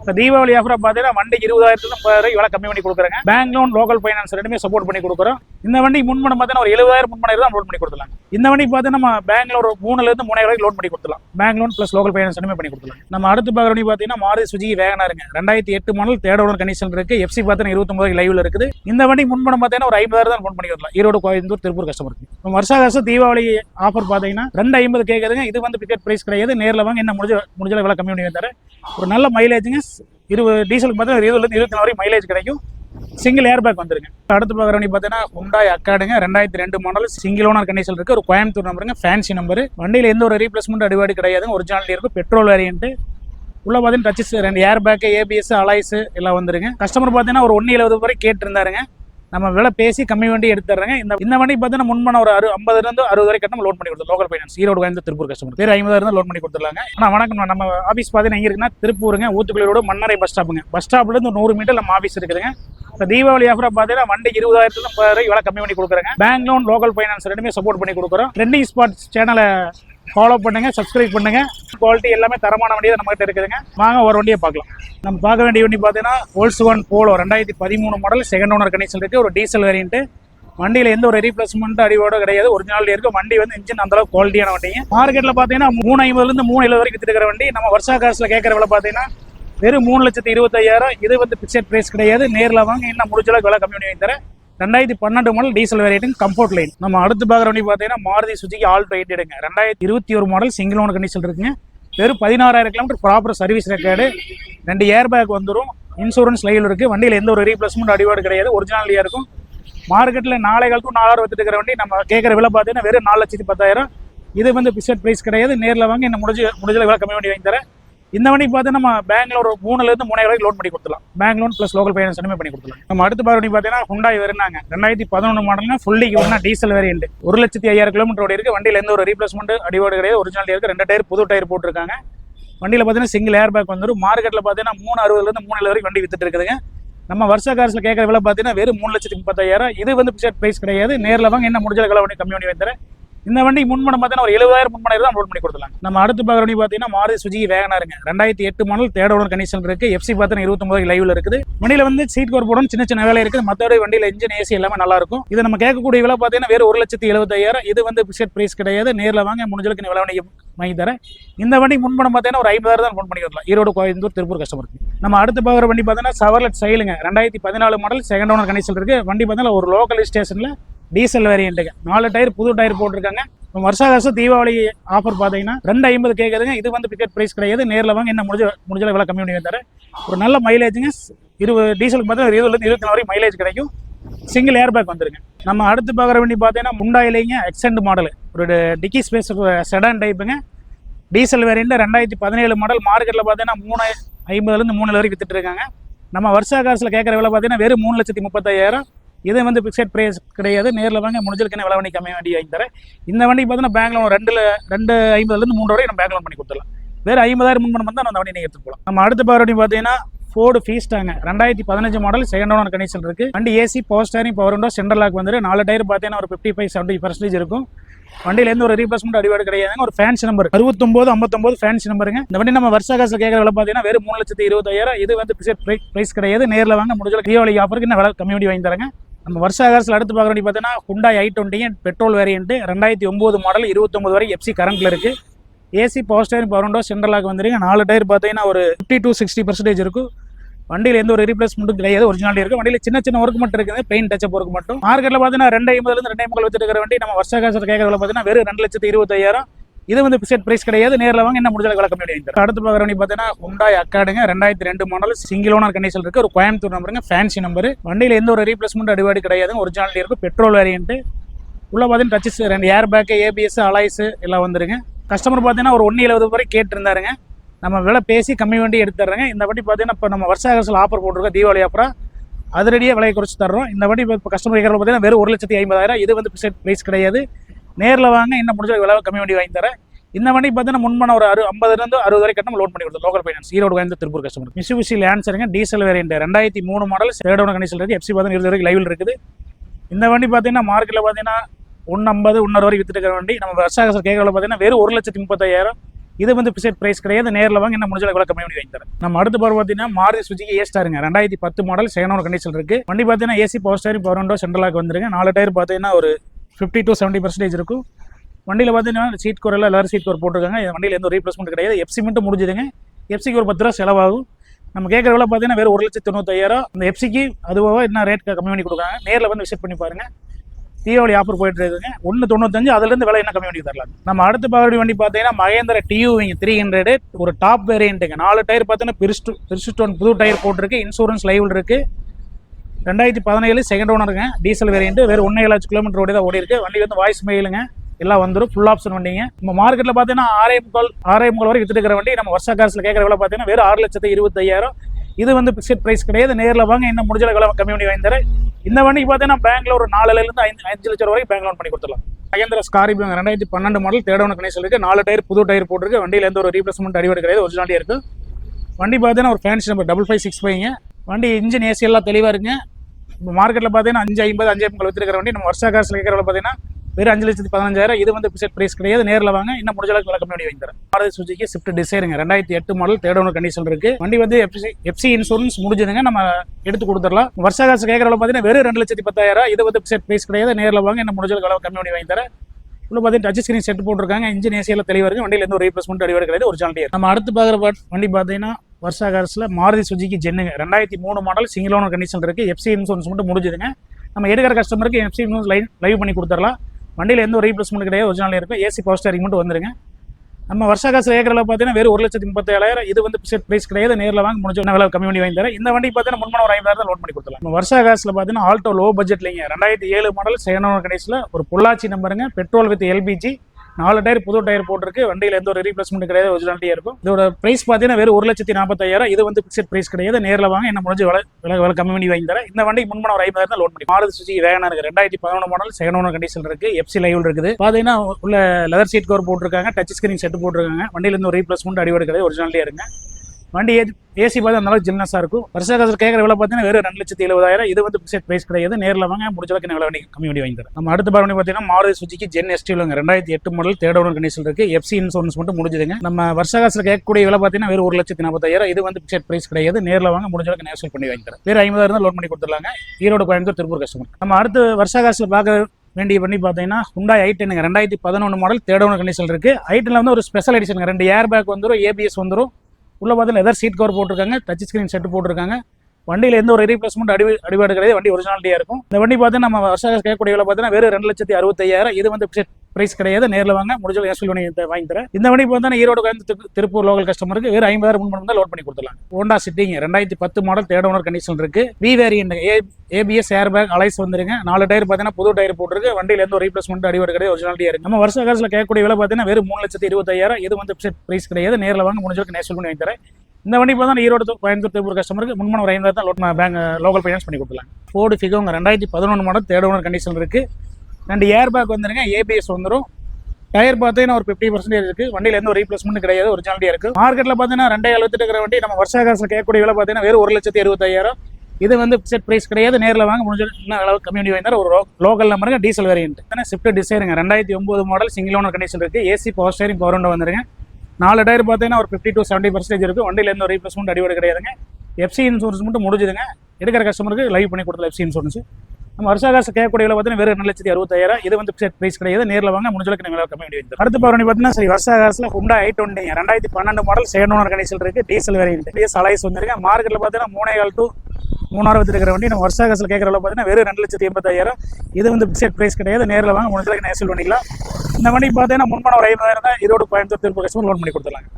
இப்போ தீபாவளி ஆஃபராக பார்த்தீங்கன்னா வண்டிக்கு இருபதாயிரத்துல முப்பதாயிரம் விலை கம்மி பண்ணி கொடுக்குறாங்க. பேங்க் லோன் லோக்கல் ஃபைனான்ஸ் ரெண்டுமே சப்போர்ட் பண்ணி கொடுக்குறோம். இந்த வண்டிக்கு முன்பணம் பார்த்தீங்கன்னா ஒரு எழுபதாயிரம் முன்பணம் தான் லோன் பண்ணி கொடுத்துலாம் இந்த வண்டிக்கு பார்த்தீங்கன்னா நம்ம பேங்க்ல ஒரு மூணுல இருந்து மூணாயிரம் வரைக்கும் லோன் பண்ணி கொடுத்துலாம் bank loan plus local finance ரெண்டுமே பண்ணி கொடுத்துலாம் நம்ம அடுத்து பார்க்குற வண்டி பார்த்தீங்கன்னா மாறு சுஜி வேகனா வேகனாருங்க ரெண்டாயிரத்தி எட்டு மாடல் தேர்ட் ஓனர் கண்டிஷன் இருக்கு. எஃப்சி பார்த்தீங்கன்னா இருபத்தொம்பது லைவ்ல இருக்குது. இந்த வண்டி முன்பணம் பார்த்தீங்கன்னா ஒரு ஐம்பதாயிரம் தான் லோன் பண்ணி கொடுக்கலாம் ஈரோடு கோயம்புத்தூர் திருப்பூர் கஸ்டமருக்கு இப்போ வருஷ வருஷம் தீபாவளி ஆஃபர் பார்த்தீங்கன்னா ரெண்டு ஐம்பது கேட்குதுங்க இது வந்து டிக்கெட் பிரைஸ் கிடையாது. நேரில் வாங்க. என்ன முடிஞ்ச முடிஞ்ச விலை கம்மி பண்ணி வந்தாரு ஒரு நல்ல மைலேஜுங்க இருபது டீசலுக்கு பார்த்தீங்கன்னா இருபதுலேருந்து இருபத்தி நாலு வரைக்கும் மைலேஜ் கிடைக்கும். சிங்கிள் ஏர் பேக் வந்துருங்க அடுத்து பார்க்குற வண்டி பார்த்தீங்கன்னா ஹுண்டாய் அக்காடுங்க ரெண்டாயிரத்தி ரெண்டு மாடல் சிங்கிள் ஓனர் கண்டிஷன் இருக்கு. ஒரு கோயம்புத்தூர் நம்பருங்க ஃபேன்சி நம்பர் வண்டியில் எந்த ஒரு ரீப்ளேஸ்மெண்ட் அடிவாடி கிடையாதுங்க ஒரிஜினாலிட்டி இருக்கும் பெட்ரோல் வேரியன்ட் உள்ள பார்த்தீங்கன்னா டச்சஸ் ரெண்டு ஏர் பேக்கு ஏபிஎஸ் அலாய்ஸ் எல்லாம் வந்துருங்க கஸ்டமர் பார்த்தீங்கன்னா ஒரு ஒன்று எழுபது வரை கேட்டிருந்தாருங்க. நம்ம விலை பேசி கம்மி வண்டி எடுத்துறாங்க இந்த இந்த வண்டி பார்த்தீங்கன்னா முன்பணம் ஒரு அறு ஐம்பதுல இருந்து அறுபது வரை கட்டணம் லோன் பண்ணி கொடுத்தோம் லோக்கல் ஃபைனான்ஸ் ஈரோடு வாய்ந்த திருப்பூர் கஸ்டமர் பேர் ஐம்பதாயிரம் லோன் பண்ணி கொடுத்துருலாங்க ஆனால் வணக்கம் நம்ம ஆஃபீஸ் பார்த்தீங்கன்னா எங்க இருக்குன்னா திருப்பூருங்க. ஊத்துக்குளியோட மன்னரை பஸ் ஸ்டாப்புங்க பஸ் ஸ்டாப்ல இருந்து நூறு மீட்டர் நம்ம ஆஃபீஸ் இருக்குதுங்க. இப்போ தீபாவளி ஆஃபராக பார்த்தீங்கன்னா வண்டிக்கு இருபதாயிரத்துல முப்பதாயிரம் விலை கம்மி பண்ணி கொடுக்குறாங்க. பேங்க் லோன் லோக்கல் ஃபைனான்ஸ் ரெண்டுமே சப்போர்ட் பண்ணி கொடுக்குறோம். ட்ரெண்டிங் ஸ்பாட்ஸ் சேனலை ஃபாலோ பண்ணுங்க சப்ஸ்கிரைப் பண்ணுங்க. குவாலிட்டி எல்லாமே தரமான வண்டியை நம்ம கிட்ட இருக்குதுங்க. வாங்க ஒரு வண்டியை பார்க்கலாம். நம்ம பார்க்க வேண்டிய வண்டி பார்த்தீங்கன்னா ஓல்ஸ் ஒன் போலோ ரெண்டாயிரத்தி பதிமூணு மாடல் செகண்ட் ஓனர் கண்டிஷன் இருக்கு. ஒரு டீசல் வேரியன்ட் வண்டியில் எந்த ஒரு ரீப்ளேஸ்மெண்ட் அடிவோட கிடையாது. ஒரிஜினாலிட்டி இருக்கு. வண்டி வந்து இன்ஜின் அந்த அளவுக்கு குவாலிட்டியான வண்டிங்க. மார்க்கெட்டில் பார்த்தீங்கன்னா மூணு ஐம்பதுலேருந்து மூணு எழுபது வரைக்கும் இருக்கிற வண்டி. நம்ம வருஷா காசில் கேட்குற விலை பார்த்தீங்கன்னா வெறும் மூணு லட்சத்தி இருபத்தையாயிரம். இது வந்து பிக்சட் பிரைஸ் கிடையாது. நேரில் வாங்க. இன்னும் முடிஞ்ச அளவுக்கு விலை கம்மி பண்ணி வைத்தரேன் ரெண்டாயிரத்தி பன்னெண்டு model diesel variant comfort line நம்ம அடுத்து பார்க்குற வண்டி பார்த்தீங்கன்னா மாருதி சுஜிக்கு ஆல்டோ எயிட் எடுங்க. ரெண்டாயிரத்தி இருபத்தி ஒரு மாடல் சிங்கிள் ஓன் கண்டிஷன் இருக்குங்க. வெறும் பதினாறாயிரம் கிலோமீட்டர் ப்ராப்பர் சர்வீஸ் ரெக்கார்டு ரெண்டு ஏர் பேக் வந்துடும் இன்சூரன்ஸ் லைவில் இருக்குது வண்டியில் எந்த ஒரு ரீப்ளேஸ்மெண்ட் அடிவாடு கிடையாது. ஒரிஜினாலியாக இருக்கும். மார்க்கெட்டில் நாளை காலத்தும் நாலாயிரம் வச்சுட்டு இருக்கிற வண்டி நம்ம கேட்குற விலை பார்த்தீங்கன்னா வெறும் நாலு லட்சத்தி பத்தாயிரம். இது வந்து பிசட் ப்ரைஸ் கிடையாது. நேரில் வாங்க என்ன முடிஞ்சு முடிஞ்ச விலை கம்மி பண்ணி வாங்கி தரேன். இந்த வண்டிக்கு பார்த்து நம்ம பேங்க்ல ஒரு மூணுலேருந்து மூணாயிரம் வரைக்கும் லோன் பண்ணி கொடுத்துலாம் bank loan plus local finance ரெண்டுமே பண்ணி கொடுத்துலாம் நம்ம அடுத்த பார்க்க வண்டி பார்த்தீங்கன்னா ஹுண்டாய் வருனாங்க ரெண்டாயிரத்தி பதினொன்று மாடலில் ஃபுல்லிக்கு ஒன்றா டீசல் வேரியன்ட் ஒரு லட்சத்தி ஐயாயிரம் கிலோமீட்டர் ஓடி இருக்கு. வண்டியில் எந்த ஒரு ரீப்ளேஸ்மெண்ட் அடிவோடு கிடையாது. ஒரிஜினல் இருக்குது ரெண்டு டயர் புது டயர் போட்டிருக்காங்க. வண்டியில் பார்த்தீங்கன்னா சிங்கிள் ஏர் பேக் வந்துடும் மார்க்கெட்டில் பார்த்தீங்கன்னா மூணு அறுபதுலேருந்து மூணு வரைக்கும் வண்டி வித்துட்டு இருக்குதுங்க. நம்ம வருஷ காசில் கேட்குற விலை பார்த்தீங்கன்னா வெறும் மூணு லட்சத்தி முப்பத்தாயிரம். இது வந்து பிக்சட் ப்ரைஸ் கிடையாது. நேரில் வாங்க. என்ன முடிஞ்ச விலை வண்டி கம்மி பண்ணி வைத்தரேன் இந்த வண்டி முன்பணம் பார்த்தீங்கன்னா ஒரு எழுபதாயிரம் முன்பணம் தான் லோட் பண்ணி கொடுத்துலாம் நம்ம அடுத்து பார்க்குற வண்டி பார்த்தீங்கன்னா மாறு சுஜி வேகனாருங்க ரெண்டாயிரத்தி எட்டு மாடல் தேர்ட் ஓனர் கண்டிஷன் இருக்கு. எஃப்சி பார்த்தீங்கன்னா இருபத்தொம்பது லைவ்ல இருக்குது. வண்டியில வந்து சீட் கோர் போடணும். சின்ன சின்ன வேலை இருக்குது. மற்றபடி வண்டியில் இன்ஜின் ஏசி எல்லாமே நல்லா இருக்கும். இது நம்ம கேட்கக்கூடிய விலை பார்த்தீங்கன்னா வேறு ஒரு லட்சத்தி எழுபத்தாயிரம் இது வந்து பிக்சட் ப்ரைஸ் கிடையாது. நேரில் வாங்க முடிஞ்சளவுக்கு நீ விலை வாங்கி தரேன். இந்த வண்டி முன்பணம் பார்த்தீங்கன்னா ஒரு ஐம்பதாயிரம் தான் ஃபோன் பண்ணி வரலாம் ஈரோடு கோயம்புத்தூர் திருப்பூர் கஸ்டமருக்கு நம்ம அடுத்து பார்க்குற வண்டி பார்த்தீங்கன்னா சவர்லெட் சைலுங்க ரெண்டாயிரத்தி பதினாலு மாடல் செகண்ட் ஓனர் கண்டிஷன் இருக்குது வண்டி பார்த்தீங்கன்னா ஒரு லோக்கல் ஸ்டேஷனில் டீசல் வேரியண்ட்டுங்க நாலு டயர் புது டயர் போட்டிருக்காங்க. இப்போ வருஷ வருஷம் தீபாவளி ஆஃபர் பார்த்தீங்கன்னா ரெண்டு ஐம்பது கேட்குதுங்க இது வந்து டிக்கெட் ப்ரைஸ் கிடையாது. நேரில் வாங்க என்ன முடிஞ்ச முடிஞ்ச விலை கம்மி பண்ணி தரேன். ஒரு நல்ல மைலேஜுங்க இருபது டீசலுக்கு பார்த்தீங்கன்னா இருபதுலேருந்து இருபத்தி நாலு வரைக்கும் மைலேஜ் கிடைக்கும். சிங்கிள் ஏர் பேக் வந்துருங்க நம்ம அடுத்து பார்க்குற வண்டி பார்த்தீங்கன்னா முண்டாயிலேங்க எக்ஸெண்ட் மாடல் ஒரு டிக்கி ஸ்பேஸ் செடான் டைப்புங்க டீசல் வேரியண்ட் ரெண்டாயிரத்தி பதினேழு மாடல் மார்க்கெட்டில் பார்த்தீங்கன்னா மூணு ஐம்பதுலேருந்து மூணு வரைக்கும் வித்துட்டு இருக்காங்க. நம்ம வருஷ காசில் கேட்குற விலை பார்த்தீங்கன்னா வெறும் மூணு லட்சத்தி முப்பத்தாயிரம் இதே வந்து பிக்சட் ப்ரைஸ் கிடையாது. நேரில் வாங்க முடிஞ்சதுக்கு விலை வண்டி கம்மி வண்டி வாங்கி தரேன். இந்த வண்டி பார்த்தீங்கன்னா பேங்க் லோன் ரெண்டு ரெண்டு ஐம்பதுலேருந்து மூணு வரைக்கும் நம்ம பேங்க் லோன் பண்ணி கொடுத்துடலாம். வேறு ஐம்பதாயிரம் முன் பண்ண அந்த வண்டி நீங்கள் எடுத்துட்டு போகலாம். நம்ம அடுத்த பார்க்க வண்டி பார்த்தீங்கன்னா ஃபோர்டு ஃபீஸ்டாங்க ரெண்டாயிரத்தி பதினஞ்சு மாடல் செகண்ட் ஓனர் கண்டிஷன் இருக்கு. வண்டி AC power steering power window central lock வந்து நாலு டயர் பார்த்தீங்கன்னா ஒரு ஃபிஃப்டி ஃபைவ் செவன்டி பர்சன்டேஜ் இருக்கும் வண்டியிலேருந்து ஒரு ரீப்ளேஸ்மெண்ட் அடிவாடு கிடையாதுங்க. ஒரு ஃபேன்ஸ் நம்பர் அறுபத்தொம்போது ஐம்பத்தொம்போது ஃபேன்ஸ் நம்பருங்க இந்த வண்டி நம்ம வருஷ காசு கேட்குற விலை பார்த்தீங்கன்னா வெறும் மூணு லட்சத்தி இருபதாயிரம் இது வந்து ப்ரைஸ் கிடையாது. நேரில் வாங்க முடிஞ்ச தீபாவளி ஆஃபருக்கு இன்னும் விலை கம்மி பண்ணி வாங்கி தரேங்க. நம்ம வருஷ காசில் அடுத்து பார்க்குற வண்டி பார்த்தீங்கன்னா Hyundai i twenty petrol variant ரெண்டாயிரத்தி ஒம்பது மாடல் இருபத்தொம்பது வரை எஃப்சி கரண்ட்டில் இருக்குது AC power steering power window சென்ட்ரலாக வந்துருங்க. நாலு டயர் பார்த்தீங்கன்னா ஒரு ஃபிஃப்டி டூ சிக்ஸ்டி பர்சன்டேஜ் இருக்கும். வண்டியில் எந்த ஒரு ரீப்ளேஸ்மெண்ட்டும் கிடையாது. ஒரிஜினாலிட்டி இருக்குது வண்டியில் சின்ன சின்ன ஒர்க் மட்டும் இருக்குது. பெயிண்ட் டச்சப் ஒர்க் மட்டும். மார்க்கெட்டில் பார்த்தீங்கன்னா ரெண்டு ஐம்பதுலேருந்து ரெண்டு ஐம்பது வச்சுருக்கிற வண்டி நம்ம வருஷ காசு கேட்கறதுல பார்த்தீங்கன்னா வெறும் ரெண்டு லட்சத்து இருபத்தாயிரம் இது வந்து பிசெட் பிரைஸ் கிடையாது. நேரில் வாங்க என்ன முடிஞ்ச கலக்க முடியும் அடுத்து பார்க்குற வண்டி பார்த்தீங்கன்னா உண்டாய் அக்காடுங்க ரெண்டாயிரத்தி ரெண்டு மாடல் சிங்கிள் ஓனர் கண்டிஷன் இருக்கு. ஒரு கோயம்புத்தூர் நம்பருங்க ஃபேன்சி நம்பர் வண்டியில் எந்த ஒரு ரீப்ளேஸ்மெண்ட் அடிவாடி கிடையாதுங்க ஒரிஜினாலிட்டி இருக்கும் பெட்ரோல் வேரியன்ட் உள்ள பார்த்தீங்கன்னா டச்சஸ் ரெண்டு ஏர் பேக்கு ஏபிஎஸ் அலாய்ஸ் எல்லாம் வந்துருங்க. கஸ்டமர் பார்த்தீங்கன்னா ஒரு ஒன்று எழுபது வரை கேட்டிருந்தாருங்க. நம்ம விலை பேசி கம்மி வண்டி எடுத்துறேங்க இந்த வண்டி பார்த்தீங்கன்னா இப்போ நம்ம வருஷ காசில் ஆஃபர் போட்டிருக்கோம் தீபாவளி ஆஃபராக அதிரடியாக விலையை குறைச்சி தர்றோம். இந்த வண்டி இப்போ கஸ்டமர் கேட்குறது பார்த்தீங்கன்னா வெறும் ஒரு லட்சத்தி ஐம்பதாயிரம். இது வந்து பிக்சட் ப்ரைஸ் கிடையாது. நேரில் வாங்க என்ன முடிஞ்ச விலை கம்மி வண்டி வாங்கி தரேன். இந்த வண்டி பார்த்தீங்கன்னா முன்பணம் ஒரு அறு ஐம்பதுலேருந்து அறுபது வரைக்கும் நம்ம லோன் பண்ணி கொடுத்தோம். லோக்கல் ஃபைனான்ஸ் ஈரோடு வாய்ந்த திருப்பூர் கஸ்டமர் மிஷிபிஷி லேன்சருங்க டீசல் வேரியன்ட் ரெண்டாயிரத்தி மூணு மாடல் சேடோன கண்டிஷன் இருக்குது எஃப்சி பார்த்தீங்கன்னா இருபது வரைக்கும் லைவில் இருக்குது. இந்த வண்டி பார்த்தீங்கன்னா மார்க்கெட்டில் பார்த்தீங்கன்னா ஒன்று ஐம்பது ஒன்றரை வரைக்கும் வித்துட்டு இருக்கிற வண்டி. நம்ம வருஷ கேட்கல பார்த்தீங்கன்னா வெறும் ஒரு லட்சத்தி முப்பத்தாயிரம். இது வந்து பிக்சட் பிரைஸ் கிடையாது. நேரில் வாங்க என்ன முடிஞ்ச அளவுக்கு கம்மி பண்ணி வாங்கி தரேன். நம்ம அடுத்த பாரு பார்த்தீங்கன்னா மாருதி சுஜிக்கு ஏ ஸ்டாருங்க ரெண்டாயிரத்தி பத்து மாடல் செகண்ட் கண்டிஷன் இருக்கு. வண்டி பார்த்தீங்கன்னா AC power steering power window சென்ட்ரலாக வந்துருங்க. நாலு டயர் பார்த்தீங்கன்னா ஒரு ஃபிஃப்டி டு செவன்ட்டி பர்சன்டேஜ் இருக்கும். வண்டியில் பார்த்தீங்கன்னா சீட் கோர் எல்லாம் எல்லாரும் சீட் கோர் போட்டிருக்காங்க. இந்த வண்டியில் எந்த ஒரு ரீப்ளேஸ்மெண்ட் கிடையாது. எஃப்சி மட்டும் முடிஞ்சுதுங்க. எஃப்சிக்கு ஒரு பத்து ரூபா செலவாகும். நம்ம கேட்குற விலை பார்த்தீங்கன்னா வேறு ஒரு லட்சத்தி தொண்ணூத்தாயிரம் அந்த எஃப்சிக்கு அதுவாக என்ன ரேட் கம்மி பண்ணி கொடுக்குறாங்க? நேரில் வந்து விசிட் பண்ணி பாருங்க. தீபாவளி ஆஃபர் போயிட்டு இருக்குங்க. ஒன்று தொண்ணூத்தஞ்சு அதுலேருந்து விலை என்ன கம்மி பண்ணி தரலாம் நம்ம அடுத்த பார்க்க வண்டி பார்த்தீங்கன்னா மகேந்திர டியூவிங்க த்ரீ ஹண்ட்ரடு ஒரு டாப் வேரியண்ட்டுங்க நாலு டயர் பார்த்தீங்கன்னா பிரிஸ்டு பிரிஸ்டோன் புது டயர் போட்டிருக்கு. இன்சூரன்ஸ் லைவில் இருக்கு. ரெண்டாயிரத்தி பதினேழு செகண்ட் ஓனருங்க டீசல் வேரியண்ட்டு வேறு ஒன்றே ஏழாச்சு கிலோமீட்டர் ஓடி தான் ஓடி இருக்கு வண்டி வந்து வாய்ஸ் மெயிலுங்க எல்லாம் வந்துடும் ஃபுல் ஆப்ஷன் வண்டிங்க. நம்ம மார்க்கெட்டில் பார்த்தீங்கன்னா ஆறே முக்கால் ஆறே முக்கால் வரைக்கும் வித்துட்டு இருக்கிற வண்டி. நம்ம வருஷ காசில் கேட்குற விலை பார்த்தீங்கன்னா வெறும் ஆறு லட்சத்து இருபத்தையாயிரம் இது வந்து பிக்சட் ப்ரைஸ் கிடையாது. நேரில் வாங்க இன்னும் முடிஞ்ச விலை கம்மி பண்ணி வாங்கி தரேன். இந்த வண்டிக்கு பார்த்தீங்கன்னா பேங்க்ல ஒரு நாலுலேருந்து ஐந்து அஞ்சு லட்சம் வரைக்கும் பேங்க் லோன் பண்ணி கொடுத்துடலாம். மகேந்திர ஸ்கார்பியோ ரெண்டாயிரத்தி பன்னெண்டு மாடல் தேடவன கணேசன் இருக்கு நாலு டயர் புது டயர் போட்டிருக்கு. வண்டியில் எந்த ஒரு ரீப்ளேஸ்மெண்ட் அடிவடை கிடையாது. ஒரிஜினாலிட்டி இருக்கு. வண்டி பார்த்தீங்கன்னா ஒரு fancy number double five six ஃபைவ்ங்க வண்டி இன்ஜின் ஏசி எல்லாம் தெளிவாக இருக்குங்க. இப்போ மார்க்கெட்டில் பார்த்தீங்கன்னா அஞ்சு ஐம்பது அஞ்சு ஐம்பது வச்சிருக்கிற வண்டி. நம்ம வருஷ காசில் கேட்குறவங்க பார்த்தீங்கன்னா வெறும் அஞ்சு லட்சத்தி பதினஞ்சாயிரம். இது வந்து பிசெட் ப்ரைஸ் கிடையாது. நேரில் வாங்க. இன்னும் முடிஞ்ச அளவுக்கு விலை பண்ணி வாங்கி தரேன். மாருதி சுஜிக்கு ஸ்விஃப்ட் டிசைருங்க ரெண்டாயிரத்தி எட்டு மாடல் தேர்ட் ஓனர் கண்டிஷன் இருக்கு. வண்டி வந்து எஃப்சி எஃப்சி இன்சூரன்ஸ் முடிஞ்சதுங்க. நம்ம எடுத்து கொடுத்துடலாம். வருஷ காசு கேட்குறவங்க பார்த்தீங்கன்னா வெறும் ரெண்டு லட்சத்தி பத்தாயிரம். இது வந்து பிசெட் ப்ரைஸ் கிடையாது. நேரில் வாங்க. இன்னும் முடிஞ்ச அளவுக்கு விலை கம்மி பண்ணி வாங்கி தரேன். உள்ள பார்த்தீங்கன்னா டச் ஸ்கிரீன் செட் போட்டிருக்காங்க. இன்ஜின் ஏசியில் தெளிவாக இருக்கு. வண்டியில் எந்த ஒரு ரீப்ளேஸ்மெண்ட் அடிவாடு கிடையாது. ஒரிஜினாலிட்டி நம்ம அடுத்து பார்க்குற வண்டி பார்த்தீங்கன்னா வருஷா காசில் மாருதி சுஜிக்கு ஜென்னுங்க. ரெண்டாயிரத்தி மூணு மாடல் சிங்கிள் ஓனர் கண்டிஷன் இருக்குது எஃப்சி இன்சூரன்ஸ் மட்டும் முடிஞ்சுதுங்க. நம்ம எடுக்கிற கஸ்டமருக்கு எஃப்சி இன்சூரன்ஸ் லைவ் லைவ் பண்ணி கொடுத்துடலாம். வண்டியில் எந்த ஒரு ரீப்ளேஸ்மெண்ட் கிடையாது ஒரிஜினல் இருக்கும். ஏசி பவர் ஸ்டேரிங் மட்டும் வந்துருங்க. நம்ம வருஷ காசு ஏக்கரில் பார்த்தீங்கன்னா வெறும் ஒரு லட்சத்தி முப்பத்தேழாயிரம். இது வந்து செட் ப்ரைஸ் கிடையாது. நேரில் வாங்க முடிஞ்ச விலை கம்மி பண்ணி வாங்கி தரேன். இந்த வண்டி பார்த்தீங்கன்னா முன்மணி ஒரு ஐம்பதாயிரம் லோன் பண்ணி கொடுத்துலாம் நம்ம வருஷ காசில் பார்த்தீங்கன்னா ஆல்டோ லோ பட்ஜெட்லிங்க ரெண்டாயிரத்தி ஏழு மாடல் செகண்ட் கடைசியில் ஒரு பொள்ளாச்சி நம்பருங்க பெட்ரோல் வித் எல்பிஜி நாலு டயர் புது டயர் போட்டிருக்கு. வண்டியில் எந்த ஒரு ரீப்ளேஸ்மெண்ட் கிடையாது ஒரிஜினாலிட்டியாக இருக்கும். இதோட பிரைஸ் பார்த்தீங்கன்னா வெறும் ஒரு லட்சத்தி நாற்பத்தாயிரம் இது வந்து பிக்சட் பிரைஸ் கிடையாது. நேரில் வாங்க என்ன முடிஞ்ச விலை விலை விலை கம்மி பண்ணி வாங்கி தரேன். இந்த வண்டிக்கு முன்மணி ஒரு ஐம்பதாயிரம் லோன் பண்ணி மாறுது சுஜி வேகனா இருக்கு ரெண்டாயிரத்தி பதினொன்று மாடல் செகண்ட் ஓனர் கண்டிஷன் இருக்கு. எஃப்சி லைவ் இருக்குது. பார்த்தீங்கன்னா உள்ள லெதர் சீட் கவர் போட்டிருக்காங்க. டச் ஸ்கிரீன் செட் போட்டிருக்காங்க. வண்டியில் இருந்து ஒரு ரீப்ளேஸ்மெண்ட் அடிவடை கிடையாது ஒரிஜினாலிட்டியாக இருங்க வண்டி ஏசி பார்த்து அந்தளவுக்கு ஜில்னஸாக இருக்கும். வருஷ காசு கேட்குற விலை பார்த்தீங்கன்னா வெறும் ரெண்டு லட்சத்தி எழுபதாயிரம். இது வந்து பிக்சட் பிரைஸ் கிடையாது. நேரில் வாங்க முடிஞ்ச அளவுக்கு விலை வண்டி கம்மி பண்ணி வாங்கி நம்ம அடுத்த பார்வை பார்த்தீங்கன்னா மாருதி சுஜிக்கு ஜென் எஸ்டிலுங்க ரெண்டாயிரத்தி எட்டு மாடல் தேர்ட் ஓனர் கண்டிஷன் இருக்கு. எஃப்சி இன்சூரன்ஸ் மட்டும் முடிஞ்சதுங்க. நம்ம வருஷ காசில் கேட்கக்கூடிய விலை பார்த்தீங்கன்னா வெறும் ஒரு லட்சத்தி நாற்பத்தாயிரம் இது வந்து பிக்சட் பிரைஸ் கிடையாது. நேரில் வாங்க முடிஞ்ச அளவுக்கு நேஷனல் பண்ணி வாங்கி தரேன். வேறு ஐம்பதாயிரம் லோன் பண்ணி கொடுத்துருலாங்க ஈரோடு கோயம்புத்தூர் திருப்பூர் கஸ்டமர் நம்ம அடுத்து வருஷ காசில் பார்க்க வேண்டிய பண்ணி பார்த்தீங்கன்னா ஹுண்டாய் ஐட்டனுங்க ரெண்டாயிரத்தி பதினொன்று மாடல் தேர்ட் ஓனர் கண்டிஷன் இருக்கு. ஐட்டனில் வந்து ஒரு ஸ்பெஷல் எடிஷனுங்க ரெண்டு ஏர் பேக் வந்துடும் ஏபிஎஸ் வந்துடும் உள்ள பார்த்தீங்கன்னா லெதர் சீட் கவர் போட்டிருக்காங்க டச் ஸ்க்ரீன் செட்டு போட்டிருக்காங்க. வண்டியில் எந்த ஒரு ரீப்ளேஸ்மெண்ட் அடி அடிபாடு கிடையாது. வண்டி ஒரிஜினாலிட்டியாக இருக்கும். இந்த வண்டி பார்த்து நம்ம வருஷம் கேட்கக்கூடிய விலை பார்த்தீங்கன்னா வெறும் ரெண்டு லட்சத்தி அறுபத்தையாயிரம். இது வந்து பிரைஸ் கிடையாது. நேரில் வாங்க. முடிஞ்ச எஸ்எல் பண்ணி வாங்கி தரேன். இந்த வண்டி பார்த்தீங்கன்னா ஈரோடு கோயம்புத்தூர் திருப்பூர் லோக்கல் கஸ்டமருக்கு வெறும் ஐம்பதாயிரம் முன் பண்ணி லோட் பண்ணி கொடுத்துலாம் ஹோண்டா சிட்டிங்க ரெண்டாயிரத்தி பத்து மாடல் தேர்ட் ஓனர் கண்டிஷன் இருக்கு. V variant A ABS air bag alloys வந்துருங்க. நாலு டயர் பார்த்தீங்கன்னா புது டயர் போட்டுருக்கு. வண்டியில் எந்த ஒரு ரீப்ளேஸ்மெண்ட் அடிவாடு கிடையாது. ஒரிஜினாலிட்டியாக இருக்கு. நம்ம வருஷ காலத்தில் கேட்கக்கூடிய விலை பார்த்தீங்கன்னா வெறும் மூணு லட்சத்தி இருபத்தாயிரம் இது வந்து பிரைஸ் கிடையாது. நேரில் வாங்க. முடிஞ்ச நேஷனல் பண்ணி வாங்கி தரேன். இந்த வண்டி பார்த்தா ஈரோடு கோயம்புத்தூர் திருப்பூர் கஸ்டமருக்கு முன்மணி ஒரு ஐம்பதாயிரம் தான் லோட் பேங்க் லோக்கல் ஃபைனான்ஸ் பண்ணி கொடுத்துலாம் ஃபோர்டு ஃபிகோங்க ரெண்டாயிரத்தி பதினொன்று மாடல் தேர்ட் ஓனர் கண்டிஷன் இருக்குது ரெண்டு ஏர் பேக் வந்துருங்க ஏபிஎஸ் வந்துடும் டயர் பார்த்தீங்கன்னா ஒரு ஃபிஃப்டி பர்சன்டேஜ் இருக்கு. வண்டியில் எந்த ஒரு ரீப்ளேஸ்மெண்ட் கிடையாது ஒரிஜினாலிட்டியாக இருக்குது மார்க்கெட்டில் பார்த்தீங்கன்னா ரெண்டே எழுபத்தி இருக்கிற வண்டி நம்ம வருஷ காசில் கேட்கக்கூடிய விலை பார்த்தீங்கன்னா வேறு ஒரு லட்சத்தி இருபத்தாயிரம் இது வந்து செட் பிரைஸ் கிடையாது நேரில் வாங்க முடிஞ்ச இன்னும் அளவு கம்யூனிட்டி வாங்கினார். ஒரு லோக்கல் நம்பருங்க டீசல் வேரியன்ட் ஸ்விஃப்ட் டிசைருங்க ரெண்டாயிரத்தி ஒன்பது மாடல் சிங்கிள் ஓனர் கண்டிஷன் இருக்குது ஏசி பவர் ஸ்டேரிங் பவர் வந்துருங்க. நாலு டயர் பார்த்தீங்கன்னா ஒரு ஃபிஃப்டி டு செவன்ட்டி பர்சன்டேஜ் இருக்குது வண்டியில் எந்த ஒரு ரீப்ளேஸ்மெண்ட் அடிவடை கிடையாதுங்க. எஃப்சி இன்சூரன்ஸ் மட்டும் முடிஞ்சுதுங்க. எடுக்கிற கஸ்டமருக்கு லைவ் பண்ணி கொடுத்தல எஃப்சி இன்சூரன்ஸ் நம்ம வருஷா காசு கேட்கக்கூடிய பார்த்தீங்கன்னா வெறும் ரெண்டு லட்சத்தி அறுபத்தாயிரம். இது வந்து செட் பிரைஸ் கிடையாது. நேரில் வாங்க முடிஞ்சளவுக்கு நீங்கள் கம்மி பண்ணி அடுத்த பவரணி பார்த்தீங்கன்னா சரி வருஷா காசில் ஹுண்டா ஐ டுவெண்ட்டிங்க ரெண்டாயிரத்தி பன்னெண்டு மாடல் சேனோனர் ஓனர் இருக்குது டீசல் வேரியன்ட் டீசல் அலைஸ் வந்துருக்கு மார்க்கெட்டில் பார்த்தீங்கன்னா மூணே கால் டூ மூணாயிரம் இருக்கிற வண்டி நம்ம வருஷ காசில் கேட்குற அளவு பார்த்தீங்கன்னா வெறும் ரெண்டு லட்சத்தி எண்பத்தாயிரம். இது வந்து செட் ப்ரைஸ் கிடையாது. நேரில் வாங்க முடிஞ்ச அளவுக்கு நேசல் பண்ணிக்கலாம். இந்த வண்டி பார்த்தீங்கன்னா முன்பணம் ஒரு ஐம்பதாயிரம் தான். இதோட கோயம்புத்தூர் திருப்பூர் லோன் பண்ணி கொடுத்துருலாங்க